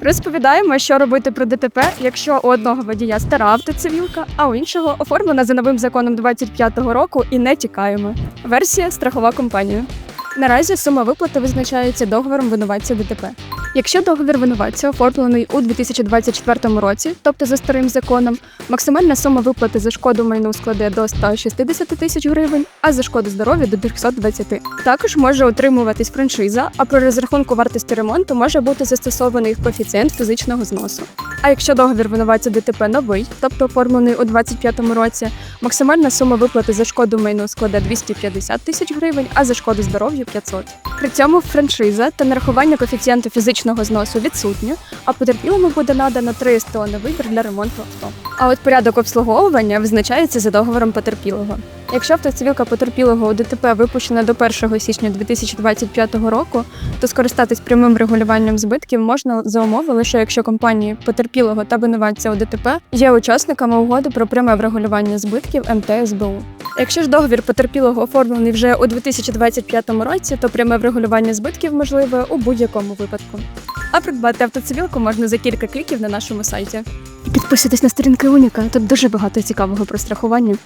Розповідаємо, що робити при ДТП, якщо у одного водія стара автоцивілка, а у іншого оформлена за новим законом 25-го року і не тікаємо. Версія страхова компанія. Наразі сума виплати визначається договором винуватця ДТП. Якщо договір винуватця оформлений у 2024 році, тобто за старим законом, максимальна сума виплати за шкоду майну складе до 160 тисяч гривень, а за шкоду здоров'я до 320. Також може отримуватись франшиза, а при розрахунку вартості ремонту може бути застосований коефіцієнт фізичного зносу. А якщо договір винуватця ДТП новий, тобто оформлений у 2025 році, максимальна сума виплати за шкоду майну складе 250 тисяч гривень, а за шкоду здоров'ю 500. При цьому франшиза та нарахування коефіцієнту фізичного зносу відсутні, а потерпілому буде надано 300 на вибір для ремонту авто. А от порядок обслуговування визначається за договором потерпілого. Якщо автоцивілка потерпілого у ДТП випущена до 1 січня 2025 року, то скористатись прямим регулюванням збитків можна за умови лише якщо компанії потерпілого та винуватця у ДТП є учасниками угоди про пряме врегулювання збитків МТСБУ. Якщо ж договір потерпілого оформлений вже у 2025 році, то пряме врегулювання збитків можливе у будь-якому випадку. А придбати автоцивілку можна за кілька кліків на нашому сайті. Підписуйтесь на сторінки Уніка, тут дуже багато цікавого про страхування.